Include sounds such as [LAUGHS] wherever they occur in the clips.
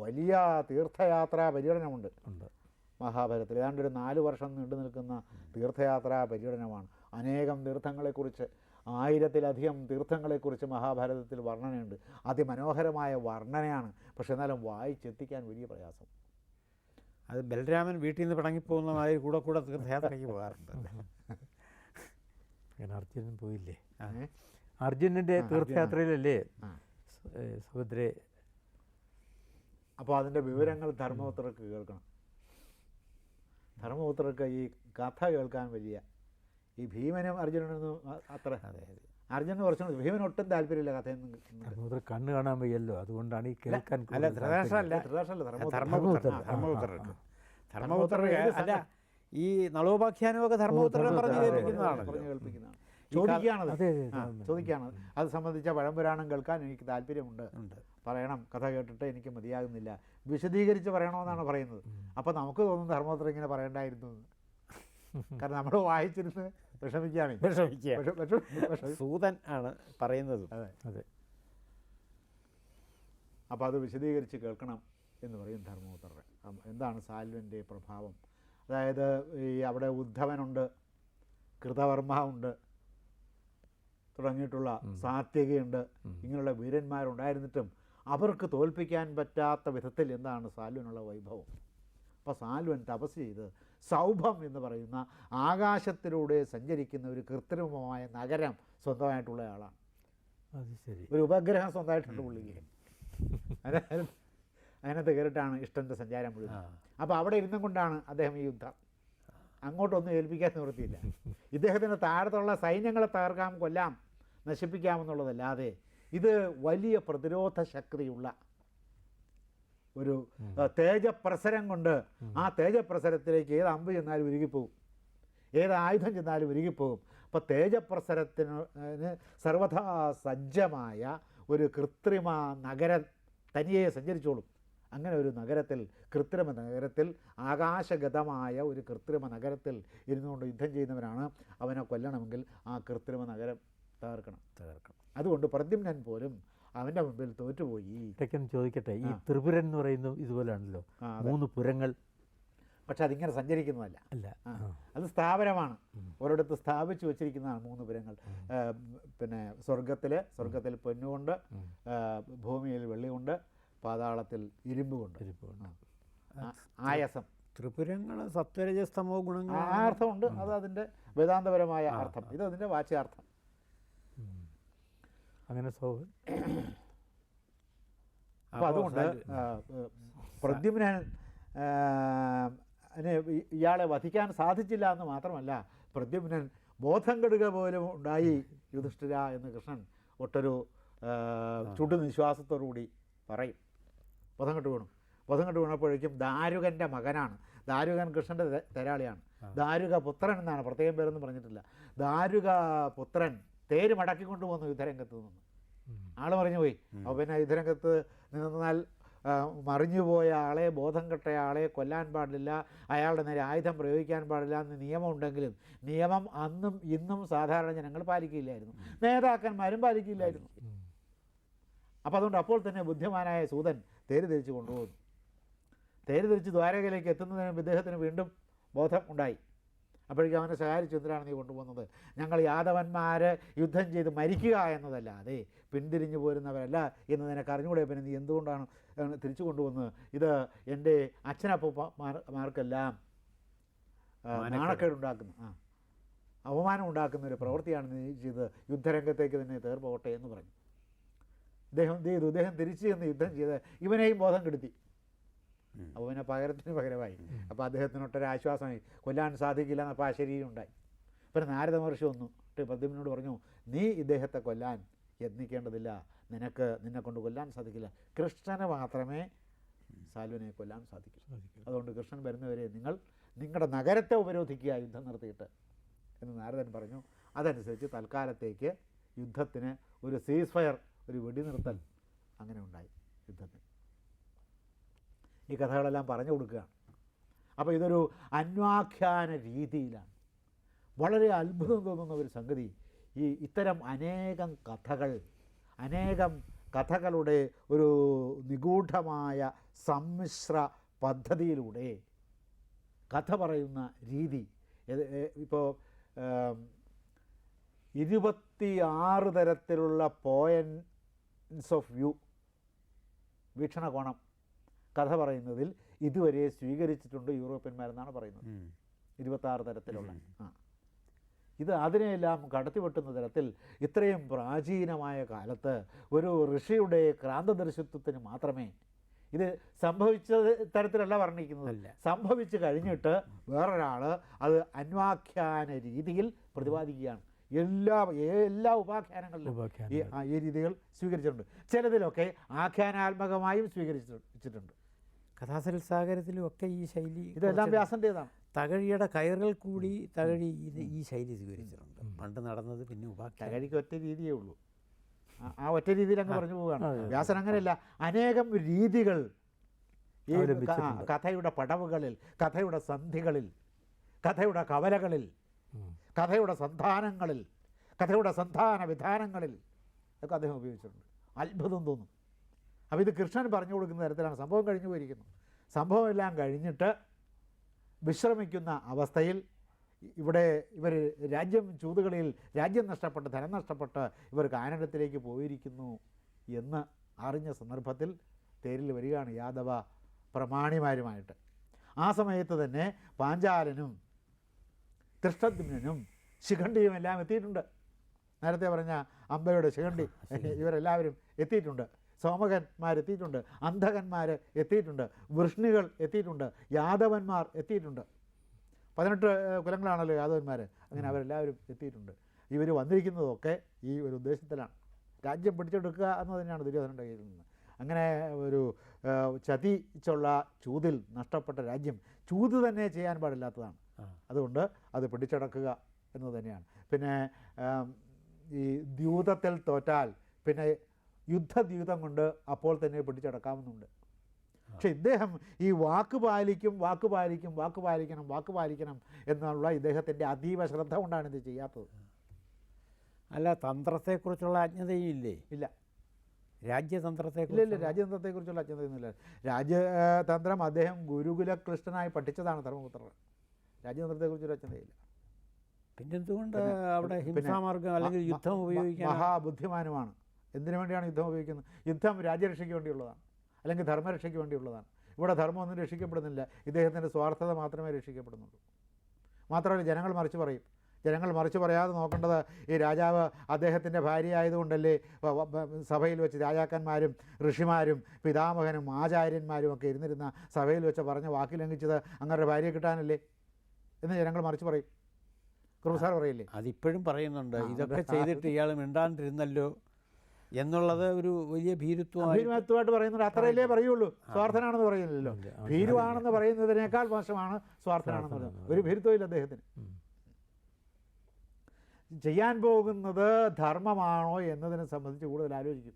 വലിയ തീർത്ഥയാത്രാ പര്യടനമുണ്ട്. ഉണ്ട്. മഹാഭാരതത്തിൽ. ഏതാണ്ട് ഒരു നാല് വർഷം നീണ്ടു നിൽക്കുന്ന തീർത്ഥയാത്രാ പര്യടനമാണ്. അനേകം തീർത്ഥങ്ങളെക്കുറിച്ച് ആയിരത്തിലധികം തീർത്ഥങ്ങളെക്കുറിച്ച് മഹാഭാരതത്തിൽ വർണനയുണ്ട്. അതിമനോഹരമായ വർണനയാണ്. പക്ഷെ എന്നാലും വായിച്ചെത്തിക്കാൻ വലിയ പ്രയാസം. അത് ബലരാമൻ വീട്ടിൽ നിന്ന് പിണങ്ങിപ്പോകുന്ന മാതിരി കൂടെ കൂടെ തീർത്ഥയാത്രയ്ക്ക് പോകാറുണ്ട്. [LAUGHS] അങ്ങനെ അർജുനൻ പോയില്ലേ? അർജുനന്റെ തീർത്ഥയാത്രയിലല്ലേ. സുഭദ്രയെ അപ്പോൾ അതിന്റെ വിവരങ്ങൾ ധർമ്മപുത്രർക്ക് കേൾക്കണം. ധർമ്മപുത്രർക്ക് ഈ കഥ കേൾക്കാൻ വലിയ ഈ ഭീമനും അർജുനനൊന്നും അത്ര. അർജുനൻ കുറച്ചു അർജുനന് ഭീമൻ ഒട്ടും താല്പര്യമില്ല കഥയൊന്നും കണ്ണ് കാണാൻ വയ്യല്ലോ. അതുകൊണ്ടാണ് ഈ കേൾക്കാൻ അല്ല ധർമ്മപുത്രൻ. ധർമ്മപുത്രർക്ക് ധർമ്മപുത്രർക്ക് അല്ല ഈ നളോപാഖ്യാനമൊക്കെ ധർമ്മപുത്രനെ പറഞ്ഞു കേൾപ്പിക്കുന്നതാണ് പറഞ്ഞു ചോദിക്കുകയാണത് അതെ, അതെ, ആ, അതെ. ചോദിക്കുകയാണ് അത് സംബന്ധിച്ച പഴംപുരാണം കേൾക്കാൻ എനിക്ക് താല്പര്യമുണ്ട്. ഉണ്ട്. പറയണം. കഥ കേട്ടിട്ട് എനിക്ക് മതിയാകുന്നില്ല. വിശദീകരിച്ച് പറയണമെന്നാണ് പറയുന്നത്. അപ്പോൾ നമുക്ക് തോന്നുന്നു ധർമ്മപുത്രൻ ഇങ്ങനെ പറയണ്ടായിരുന്നു കാരണം നമ്മൾ വായിച്ചിരുന്ന് വിഷമിക്കുകയാണ്. വിഷമിക്കുക വിഷ- വിഷ- വിഷ- സൂതൻ ആണ് പറയുന്നത്. അതെ. അതെ. അപ്പോൾ അത് വിശദീകരിച്ച് കേൾക്കണം എന്ന് പറയും ധർമ്മപുത്രൻ. എന്താണ് സാൽവന്റെ പ്രഭാവം? അതായത് ഈ അവിടെ ഉദ്ധവനുണ്ട് കൃതവർമ്മ ഉണ്ട് തുടങ്ങിയിട്ടുള്ള സാത്യകയുണ്ട് ഇങ്ങനെയുള്ള വീരന്മാരുണ്ടായിരുന്നിട്ടും അവർക്ക് തോൽപ്പിക്കാൻ പറ്റാത്ത വിധത്തിൽ എന്താണ് സാലുവിനുള്ള വൈഭവം? അപ്പോൾ സാലുവൻ തപസ് ചെയ്ത് സൗഭം എന്ന് പറയുന്ന ആകാശത്തിലൂടെ സഞ്ചരിക്കുന്ന ഒരു കൃത്രിമമായ നഗരം സ്വന്തമായിട്ടുള്ള ആളാണ്. അത് ശരി. ഒരു ഉപഗ്രഹം സ്വന്തമായിട്ടുണ്ട് പുള്ളിക്ക്. അതായത് അതിനകത്ത് കയറിയിട്ടാണ് ഇഷ്ടന്റെ സഞ്ചാരം മുഴുവൻ. അപ്പോൾ അവിടെ ഇരുന്നും കൊണ്ടാണ് അദ്ദേഹം ഈ യുദ്ധം. അങ്ങോട്ടൊന്നും ഏൽപ്പിക്കാൻ നിവൃത്തിയില്ല. [LAUGHS] ഇദ്ദേഹത്തിന് താഴത്തുള്ള സൈന്യങ്ങളെ തകർക്കാം കൊല്ലാം നശിപ്പിക്കാമെന്നുള്ളതല്ലാതെ ഇത് വലിയ പ്രതിരോധ ശക്തിയുള്ള ഒരു തേജപ്രസരം കൊണ്ട് ആ തേജപ്രസരത്തിലേക്ക് ഏത് അമ്പ് ചെന്നാലും ഉരുകിപ്പോകും. ഏത് ആയുധം ചെന്നാലും ഉരുകിപ്പോകും. അപ്പോൾ തേജപ്രസരത്തിന് സർവഥാ സജ്ജമായ ഒരു കൃത്രിമ നഗര തനിയെ സഞ്ചരിച്ചോളും. അങ്ങനെ ഒരു നഗരത്തിൽ കൃത്രിമ നഗരത്തിൽ ആകാശഗതമായ ഒരു കൃത്രിമ നഗരത്തിൽ ഇരുന്നുകൊണ്ട് യുദ്ധം ചെയ്യുന്നവനാണ് അവനെ കൊല്ലണമെങ്കിൽ ആ കൃത്രിമ നഗരം തകർക്കണം. തകർക്കണം. അതുകൊണ്ട് പ്രദ്യുമ്നൻ പോലും അവന്റെ മുമ്പിൽ തോറ്റുപോയി. ഇടയ്ക്കൊന്ന് ചോദിക്കട്ടെ? ഈ ത്രിപുരൻ എന്ന് പറയുന്നത് ഇതുപോലെയാണല്ലോ. മൂന്ന് പുരങ്ങൾ. പക്ഷെ അതിങ്ങനെ സഞ്ചരിക്കുന്നതല്ല. അല്ല. അത് സ്ഥാപനമാണ്. ഒരിടത്ത് സ്ഥാപിച്ചു വെച്ചിരിക്കുന്നതാണ് മൂന്ന് പുരങ്ങൾ. പിന്നെ സ്വർഗത്തിൽ സ്വർഗത്തിൽ പൊന്നുകൊണ്ട് ഭൂമിയിൽ വെള്ളി കൊണ്ട് പാതാളത്തിൽ ഇരുമ്പ് കൊണ്ട് ഇരുമ്പ് ആയസം. ത്രിപുരങ്ങൾ സത്വരജസ്തമോ ഗുണങ്ങൾ ആ അർത്ഥമുണ്ട്. അത് അതിന്റെ വേദാന്തപരമായ അർത്ഥം. ഇത് അതിന്റെ വാച്യാർത്ഥം. അങ്ങനെ സോ [COUGHS] അപ്പോൾ അതുകൊണ്ട് പ്രദ്യുമ്നൻ ഇയാളെ വധിക്കാൻ സാധിച്ചില്ല എന്ന് മാത്രമല്ല പ്രദ്യുമ്നൻ ബോധം കെടുക പോലും ഉണ്ടായി യുധിഷ്ഠിര എന്ന് കൃഷ്ണൻ ഒട്ടൊരു ചുടു ചുടുനിശ്വാസത്തോടുകൂടി പറയും. ബോധം കെട്ട് വീണു. ബോധം കെട്ട് വീണപ്പോഴേക്കും ദാരുകന്റെ മകനാണ്. ദാരുകൻ കൃഷ്ണന്റെ തെരാളിയാണ്. ദാരുക പുത്രൻ എന്നാണ് പ്രത്യേകം പേരൊന്നും പറഞ്ഞിട്ടില്ല. ദാരുക പുത്രൻ തേര് മടക്കി വന്നു യുദ്ധരംഗത്ത് നിന്ന്. ആൾ മറിഞ്ഞു പോയി. അപ്പോൾ പിന്നെ യുദ്ധരംഗത്ത് നിന്നാൽ മറിഞ്ഞു മറിഞ്ഞുപോയ ആളെ ബോധം കെട്ട ആളെ കൊല്ലാൻ പാടില്ല. അയാളുടെ നേരെ ആയുധം പ്രയോഗിക്കാൻ പാടില്ല എന്ന് നിയമമുണ്ടെങ്കിലും നിയമം അന്നും ഇന്നും സാധാരണ ജനങ്ങൾ പാലിക്കില്ലായിരുന്നു. നേതാക്കന്മാരും പാലിക്കില്ലായിരുന്നു. അപ്പോൾ അതുകൊണ്ട് അപ്പോൾ തന്നെ ബുദ്ധിമാനായ സൂതൻ തേര് തിരിച്ച് കൊണ്ടുപോകുന്നു തേര് തിരിച്ച് ദ്വാരകയിലേക്ക് എത്തുന്നതിന് മുമ്പ് ഇദ്ദേഹത്തിന് വീണ്ടും ബോധം ഉണ്ടായി. അപ്പോഴേക്കും അവനെ സഹായിച്ചു എന്തിനാണ് നീ കൊണ്ടുപോകുന്നത്? ഞങ്ങൾ യാദവന്മാർ യുദ്ധം ചെയ്ത് മരിക്കുക എന്നതല്ലാതെ പിന്തിരിഞ്ഞു പോരുന്നവരല്ല എന്ന് നിനക്ക് അറിഞ്ഞുകൂടെ? പിന്നെ നീ എന്തുകൊണ്ടാണ് തിരിച്ചു കൊണ്ടുവന്നത് ഇത് എന്റെ അച്ഛനപ്പമാർക്കെല്ലാം നാണക്കേടുണ്ടാക്കുന്നു. ആ. അപമാനം ഉണ്ടാക്കുന്ന ഒരു പ്രവൃത്തിയാണ് നീ ചെയ്ത് യുദ്ധരംഗത്തേക്ക് തന്നെ തേർപോട്ടെ എന്ന് പറഞ്ഞു. ഇദ്ദേഹം എന്ത് ചെയ്തു? ഇദ്ദേഹം തിരിച്ചു ചെന്ന് യുദ്ധം ചെയ്ത് ഇവനെയും ബോധം കെടുത്തി. അപ്പോൾ പിന്നെ പകരത്തിന് പകരമായി. അപ്പോൾ അദ്ദേഹത്തിനൊട്ടൊരു ആശ്വാസമായി കൊല്ലാൻ സാധിക്കില്ല എന്നപ്പോൾ ആ ശരീരം ഉണ്ടായി. പിന്നെ നാരദ മഹർഷി വന്നു. പദ്മനോട് പറഞ്ഞു നീ ഇദ്ദേഹത്തെ കൊല്ലാൻ യത്നിക്കേണ്ടതില്ല. നിനക്ക് നിന്നെ കൊണ്ട് കൊല്ലാൻ സാധിക്കില്ല. കൃഷ്ണനെ മാത്രമേ സാലുവിനെ കൊല്ലാൻ സാധിക്കൂ. അതുകൊണ്ട് കൃഷ്ണൻ വരുന്നവരെ നിങ്ങൾ നിങ്ങളുടെ നഗരത്തെ ഉപരോധിക്കുക യുദ്ധം നിർത്തിയിട്ട് എന്ന് നാരദൻ പറഞ്ഞു. അതനുസരിച്ച് തൽക്കാലത്തേക്ക് യുദ്ധത്തിന് ഒരു സീസ് ഫയർ ഒരു വെടിനിർത്തൽ അങ്ങനെ ഉണ്ടായി യുദ്ധത്തിന്. ഈ കഥകളെല്ലാം പറഞ്ഞു കൊടുക്കുകയാണ്. അപ്പോൾ ഇതൊരു അന്വാഖ്യാന രീതിയിലാണ്. വളരെ അത്ഭുതം തോന്നുന്ന ഒരു സംഗതി ഈ ഇത്തരം അനേകം കഥകൾ അനേകം കഥകളുടെ ഒരു നിഗൂഢമായ സമ്മിശ്ര പദ്ധതിയിലൂടെ കഥ പറയുന്ന രീതി. ഇപ്പോൾ ഇരുപത്തി ആറ് തരത്തിലുള്ള പോയൻസ് ഓഫ് വ്യൂ വീക്ഷണകോണം കഥ പറയുന്നതിൽ ഇതുവരെ സ്വീകരിച്ചിട്ടുണ്ട് യൂറോപ്യന്മാരെന്നാണ് പറയുന്നത്. ഇരുപത്താറ് തരത്തിലുള്ള. ആ. ഇത് അതിനെയെല്ലാം കടത്തിവെട്ടുന്ന തരത്തിൽ ഇത്രയും പ്രാചീനമായ കാലത്ത് ഒരു ഋഷിയുടെ ക്രാന്തദർശിത്വത്തിന് മാത്രമേ ഇത് സംഭവിച്ച തരത്തിലല്ല വർണിക്കുന്നത്. അല്ല. സംഭവിച്ചു കഴിഞ്ഞിട്ട് വേറൊരാൾ അത് അന്വാഖ്യാന രീതിയിൽ പ്രതിപാദിക്കുകയാണ്. എല്ലാ എല്ലാ ഉപാഖ്യാനങ്ങളിലും ഈ രീതികൾ സ്വീകരിച്ചിട്ടുണ്ട്. ചിലതിലൊക്കെ ആഖ്യാനാത്മകമായും സ്വീകരിച്ചിട്ടുണ്ട്. കഥാസൽസാഗരത്തിലും ഒക്കെ ഈ ശൈലി ഇതെല്ലാം വ്യാസന്റെതാണ് തകഴിയുടെ കയറുകൾ കൂടി തകഴി ഇത് ഈ ശൈലി സ്വീകരിച്ചിട്ടുണ്ട്. പണ്ട് നടന്നത് പിന്നെ ഉപാക്കി തകഴിക്ക് ഒറ്റ രീതിയേ ഉള്ളൂ. ആ- ഒറ്റ രീതിയിൽ അങ്ങ് പറഞ്ഞു പോവുകയാണ്. വ്യാസൻ അങ്ങനെയല്ല. അനേകം രീതികൾ ഈ കഥയുടെ പടവുകളിൽ കഥയുടെ സന്ധികളിൽ കഥയുടെ കവലകളിൽ കഥയുടെ സന്താനങ്ങളിൽ കഥയുടെ സന്ധാന വിധാനങ്ങളിൽ ഒക്കെ അദ്ദേഹം ഉപയോഗിച്ചിട്ടുണ്ട്. അത്ഭുതം തോന്നും. അപ്പോൾ ഇത് കൃഷ്ണൻ പറഞ്ഞു കൊടുക്കുന്ന തരത്തിലാണ്. സംഭവം കഴിഞ്ഞു പോയിരിക്കുന്നു. സംഭവം എല്ലാം കഴിഞ്ഞിട്ട് വിശ്രമിക്കുന്ന അവസ്ഥയിൽ ഇവിടെ ഇവർ രാജ്യം ചൂതുകളിൽ രാജ്യം നഷ്ടപ്പെട്ട് ധനം നഷ്ടപ്പെട്ട് ഇവർ കാനഡത്തിലേക്ക് പോയിരിക്കുന്നു എന്ന് അറിഞ്ഞ സന്ദർഭത്തിൽ തേരിൽ വരികയാണ് യാദവ പ്രമാണിമാരുമായിട്ട്. ആ സമയത്ത് തന്നെ പാഞ്ചാലനും തൃഷ്ടദ്യുമ്നും ശിഖണ്ഡിയും എല്ലാം എത്തിയിട്ടുണ്ട്. നേരത്തെ പറഞ്ഞ അമ്പയുടെ ശിഖണ്ഡി ഇവരെല്ലാവരും എത്തിയിട്ടുണ്ട്. സോമകന്മാരെത്തിയിട്ടുണ്ട് അന്ധകന്മാർ എത്തിയിട്ടുണ്ട് വൃഷ്ണികൾ എത്തിയിട്ടുണ്ട് യാദവന്മാർ എത്തിയിട്ടുണ്ട്. പതിനെട്ട് കുലങ്ങളാണല്ലോ യാദവന്മാർ അങ്ങനെ അവരെല്ലാവരും എത്തിയിട്ടുണ്ട്. ഇവർ വന്നിരിക്കുന്നതൊക്കെ ഈ ഒരു ഉദ്ദേശത്തിലാണ്. രാജ്യം പിടിച്ചെടുക്കുക എന്ന് തന്നെയാണ് ദുര്യോധനന്റെ കയ്യിൽ നിന്ന്. അങ്ങനെ ഒരു ചതിച്ചുള്ള ചൂതിൽ നഷ്ടപ്പെട്ട രാജ്യം ചൂത് തന്നെ ചെയ്യാൻ പാടില്ലാത്തതാണ്. അതുകൊണ്ട് അത് പിടിച്ചടക്കുക എന്ന് തന്നെയാണ്. പിന്നെ ഈ ദ്യൂതത്തിൽ തോറ്റാൽ പിന്നെ യുദ്ധദ്യൂതം കൊണ്ട് അപ്പോൾ തന്നെ പിടിച്ചടക്കാമെന്നുണ്ട്. പക്ഷെ ഇദ്ദേഹം ഈ വാക്ക് പാലിക്കും വാക്ക് പാലിക്കും വാക്ക് പാലിക്കണം വാക്ക് പാലിക്കണം എന്നുള്ള ഇദ്ദേഹത്തിന്റെ അതീവ ശ്രദ്ധ കൊണ്ടാണ് ഇത് ചെയ്യാത്തത്. അല്ല തന്ത്രത്തെക്കുറിച്ചുള്ള അജ്ഞതയും ഇല്ലേ. ഇല്ല രാജ്യതന്ത്രത്തെ ഇല്ല ഇല്ല രാജ്യതന്ത്രത്തെക്കുറിച്ച് രാജ്യതന്ത്രത്തെക്കുറിച്ചുള്ള അജ്ഞതയൊന്നുമില്ല. രാജ്യതന്ത്രം അദ്ദേഹം ഗുരുകുല കൃഷ്ണനായി പഠിച്ചതാണ് ധർമ്മപുത്രർ രാജ്യതന്ത്രത്തെക്കുറിച്ചൊരു അജ്ഞതയില്ല. പിന്നെന്തുകൊണ്ട് പിന്നെ- അവിടെ ഹിംസാമാർഗം അല്ലെങ്കിൽ യുദ്ധം ഉപയോഗിക്കാൻ മഹാബുദ്ധിമാനുമാണ്. എന്തിനു വേണ്ടിയാണ് യുദ്ധം ഉപയോഗിക്കുന്നത്? യുദ്ധം രാജ്യരക്ഷയ്ക്ക് വേണ്ടിയുള്ളതാണ്. അല്ലെങ്കിൽ ധർമ്മരക്ഷയ്ക്ക് വേണ്ടിയുള്ളതാണ്. ഇവിടെ ധർമ്മമൊന്നും രക്ഷിക്കപ്പെടുന്നില്ല. ഇദ്ദേഹത്തിന്റെ സ്വാർത്ഥത മാത്രമേ രക്ഷിക്കപ്പെടുന്നുള്ളൂ. മാത്രമല്ല ജനങ്ങൾ മറിച്ച് പറയും. ജനങ്ങൾ മറിച്ച് പറയാതെ നോക്കേണ്ടത് ഈ രാജാവ് അദ്ദേഹത്തിന്റെ ഭാര്യ ആയതുകൊണ്ടല്ലേ സഭയിൽ വെച്ച് രാജാക്കന്മാരും ഋഷിമാരും പിതാമഹനും ആചാര്യന്മാരും ഒക്കെ ഇരുന്നിരുന്ന സഭയിൽ വെച്ച് പറഞ്ഞ വാക്ക് ലംഘിച്ചത് അങ്ങനെ ഭാര്യയെ കിട്ടാനല്ലേ? എന്ന് ജനങ്ങൾ മറിച്ച് പറയും. കുറുസാർ പറയില്ലേ? അതിപ്പോഴും പറയുന്നുണ്ട്. ഇതൊക്കെ ചെയ്തിട്ട് ഇയാൾ മിണ്ടാണ്ടിരുന്നല്ലോ. എന്നുള്ളത് ഒരു വലിയ ഭീരുത്വമായി ഭീരുമാത്വമായിട്ട് പറയുന്നത് അത്രയല്ലേ പറയുള്ളൂ. സ്വാർത്ഥനാണെന്ന് പറയുന്നില്ലല്ലോ. ഭീരുവാണെന്ന് പറയുന്നതിനേക്കാൾ മോശമാണ് സ്വാർത്ഥനാണെന്ന് പറയുന്നത്. ഒരു ഭീരുത്വമില്ല അദ്ദേഹത്തിന്. ചെയ്യാൻ പോകുന്നത് ധർമ്മമാണോ എന്നതിനെ സംബന്ധിച്ച് കൂടുതൽ ആലോചിക്കും.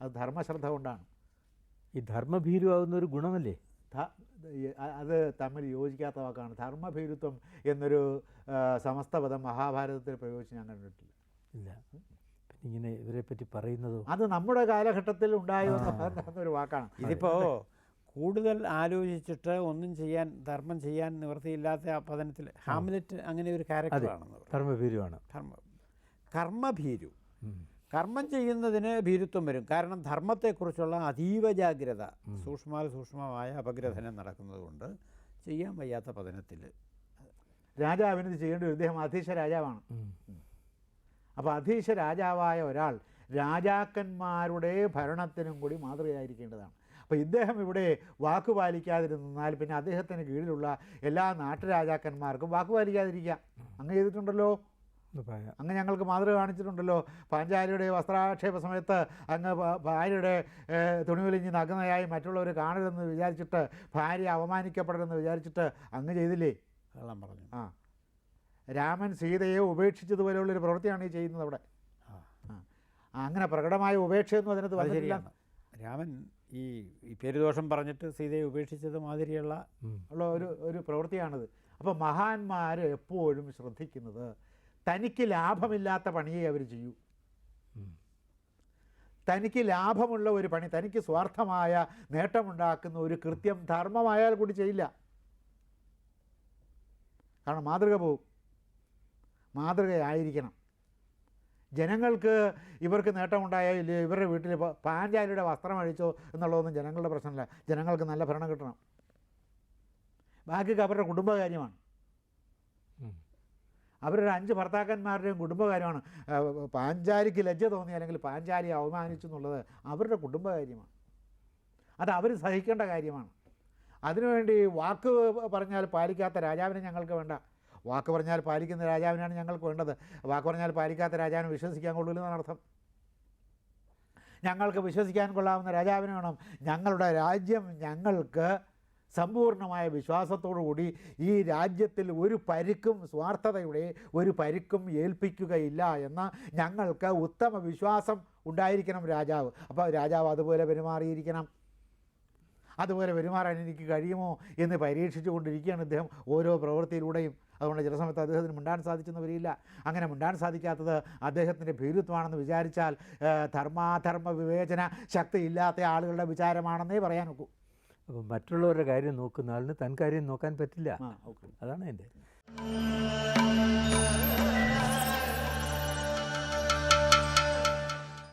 അത് ധർമ്മശ്രദ്ധ കൊണ്ടാണ്. ഈ ധർമ്മഭീരുവാകുന്ന ഒരു ഗുണമല്ലേ? അത് തമ്മിൽ യോജിക്കാത്ത വാക്കാണ്. ധർമ്മഭീരുത്വം എന്നൊരു സമസ്ത പദം മഹാഭാരതത്തിൽ പ്രയോഗിച്ച് ഞാൻ കണ്ടിട്ടില്ല. ഇല്ല. ഇങ്ങനെ ഇവരെ പറ്റി പറയുന്നതോ അത് നമ്മുടെ കാലഘട്ടത്തിൽ ഉണ്ടായി വന്ന ഒരു വാക്കാണ്. ഇതിപ്പോ കൂടുതൽ ആലോചിച്ചിട്ട് ഒന്നും ചെയ്യാൻ ധർമ്മം ചെയ്യാൻ നിവൃത്തിയില്ലാത്ത ആ പതനത്തിൽ ഹാംലെറ്റ് അങ്ങനെ ഒരു ക്യാരക്ടറാണെന്ന് ധർമ്മഭീരുവാണ്. ധർമ്മ കർമ്മഭീരു. കർമ്മം ചെയ്യുന്നതിന് ഭീരുത്വം വരും. കാരണം ധർമ്മത്തെക്കുറിച്ചുള്ള അതീവ ജാഗ്രത സൂക്ഷ്മാതിസൂക്ഷ്മമായ അപഗ്രഥനം നടക്കുന്നതുകൊണ്ട് ചെയ്യാൻ വയ്യാത്ത പതനത്തിൽ രാജാവിനത് ചെയ്യേണ്ടി ഒരു ഇദ്ദേഹം അധീശ രാജാവാണ്. അപ്പോൾ അധീശ രാജാവായ ഒരാൾ രാജാക്കന്മാരുടെ ഭരണത്തിനും കൂടി മാതൃകയായിരിക്കേണ്ടതാണ്. അപ്പോൾ ഇദ്ദേഹം ഇവിടെ വാക്ക് പാലിക്കാതിരുന്നാൽ പിന്നെ അദ്ദേഹത്തിന് കീഴിലുള്ള എല്ലാ നാട്ടുരാജാക്കന്മാർക്കും വാക്ക് പാലിക്കാതിരിക്കാം അങ്ങ് ചെയ്തിട്ടുണ്ടല്ലോ. അങ്ങ് ഞങ്ങൾക്ക് മാതൃക കാണിച്ചിട്ടുണ്ടല്ലോ. പാഞ്ചാലിയുടെ വസ്ത്രാക്ഷേപ സമയത്ത് അങ്ങ് ഭാര്യയുടെ തുണിവലിഞ്ഞ് നഗ്നയായി മറ്റുള്ളവർ കാണരുതെന്ന് വിചാരിച്ചിട്ട് ഭാര്യ അവമാനിക്കപ്പെടരുതെന്ന് വിചാരിച്ചിട്ട് അങ്ങ് ചെയ്തില്ലേ? കള്ളം പറഞ്ഞു. ആ. രാമൻ സീതയെ ഉപേക്ഷിച്ചതുപോലെയുള്ളൊരു പ്രവൃത്തിയാണ് ഈ ചെയ്യുന്നത് അവിടെ. അങ്ങനെ പ്രകടമായ ഉപേക്ഷയൊന്നും അതിനകത്ത് അത് വന്നിട്ടില്ല. രാമൻ ഈ ഈ പേരുദോഷം പറഞ്ഞിട്ട് സീതയെ ഉപേക്ഷിച്ചത് മാതിരിയുള്ള ഉള്ള ഒരു ഒരു പ്രവൃത്തിയാണിത്. അപ്പോൾ മഹാന്മാർ എപ്പോഴും ശ്രദ്ധിക്കുന്നത് തനിക്ക് ലാഭമില്ലാത്ത പണിയെ അവർ ചെയ്യൂ. തനിക്ക് ലാഭമുള്ള ഒരു പണി തനിക്ക് സ്വാർത്ഥമായ നേട്ടമുണ്ടാക്കുന്ന ഒരു കൃത്യം ധർമ്മമായാൽ കൂടി ചെയ്യില്ല. കാരണം മാതൃക പോവും. മാതൃകയായിരിക്കണം. ജനങ്ങൾക്ക് ഇവർക്ക് നേട്ടമുണ്ടായോ ഇല്ലയോ ഇവരുടെ വീട്ടിൽ ഇപ്പോൾ പാഞ്ചാലിയുടെ വസ്ത്രം അഴിച്ചോ എന്നുള്ളതൊന്നും ജനങ്ങളുടെ പ്രശ്നമല്ല. ജനങ്ങൾക്ക് നല്ല ഭരണം കിട്ടണം. ബാക്കിയൊക്കെ അവരുടെ കുടുംബകാര്യമാണ്. അവരുടെ അഞ്ച് ഭർത്താക്കന്മാരുടെയും കുടുംബകാര്യമാണ്. പാഞ്ചാലിക്ക് ലജ്ജ തോന്നി അല്ലെങ്കിൽ പാഞ്ചാലി അവമാനിച്ചു എന്നുള്ളത് അവരുടെ കുടുംബകാര്യമാണ്. അത് അവർ സഹിക്കേണ്ട കാര്യമാണ്. അതിനുവേണ്ടി വാക്ക് പറഞ്ഞാൽ പാലിക്കാത്ത രാജാവിനെ ഞങ്ങൾക്ക് വേണ്ട. വാക്ക് പറഞ്ഞാൽ പാലിക്കുന്ന രാജാവിനാണ് ഞങ്ങൾക്ക് വേണ്ടത്. വാക്ക് പറഞ്ഞാൽ പാലിക്കാത്ത രാജാവിനെ വിശ്വസിക്കാൻ കൊള്ളില്ലെന്നാണ് അർത്ഥം. ഞങ്ങൾക്ക് വിശ്വസിക്കാൻ കൊള്ളാവുന്ന രാജാവിനെ വേണം. ഞങ്ങളുടെ രാജ്യം ഞങ്ങൾക്ക് സമ്പൂർണമായ വിശ്വാസത്തോടു കൂടി ഈ രാജ്യത്തിൽ ഒരു പരിക്കും സ്വാർത്ഥതയുടെ ഒരു പരിക്കും ഏൽപ്പിക്കുകയില്ല എന്ന ഞങ്ങൾക്ക് ഉത്തമ വിശ്വാസം ഉണ്ടായിരിക്കണം രാജാവ്. അപ്പോൾ രാജാവ് അതുപോലെ പെരുമാറിയിരിക്കണം. അതുപോലെ പെരുമാറാൻ എനിക്ക് കഴിയുമോ എന്ന് പരീക്ഷിച്ചു കൊണ്ടിരിക്കുകയാണ് ഇദ്ദേഹം ഓരോ പ്രവൃത്തിയിലൂടെയും. അതുകൊണ്ട് ചില സമയത്ത് അദ്ദേഹത്തിന് മിണ്ടാൻ സാധിച്ചെന്ന് വരില്ല. അങ്ങനെ മിണ്ടാൻ സാധിക്കാത്തത് അദ്ദേഹത്തിന്റെ ഭീരുത്വമാണെന്ന് വിചാരിച്ചാൽ ധർമാധർമ്മ വിവേചന ശക്തിയില്ലാത്ത ആളുകളുടെ വിചാരമാണെന്നേ പറയാൻ നോക്കൂ അപ്പം മറ്റുള്ളവരുടെ കാര്യം നോക്കുന്ന ആളിന് തൻ കാര്യം നോക്കാൻ പറ്റില്ല. അതാണ് എന്റെ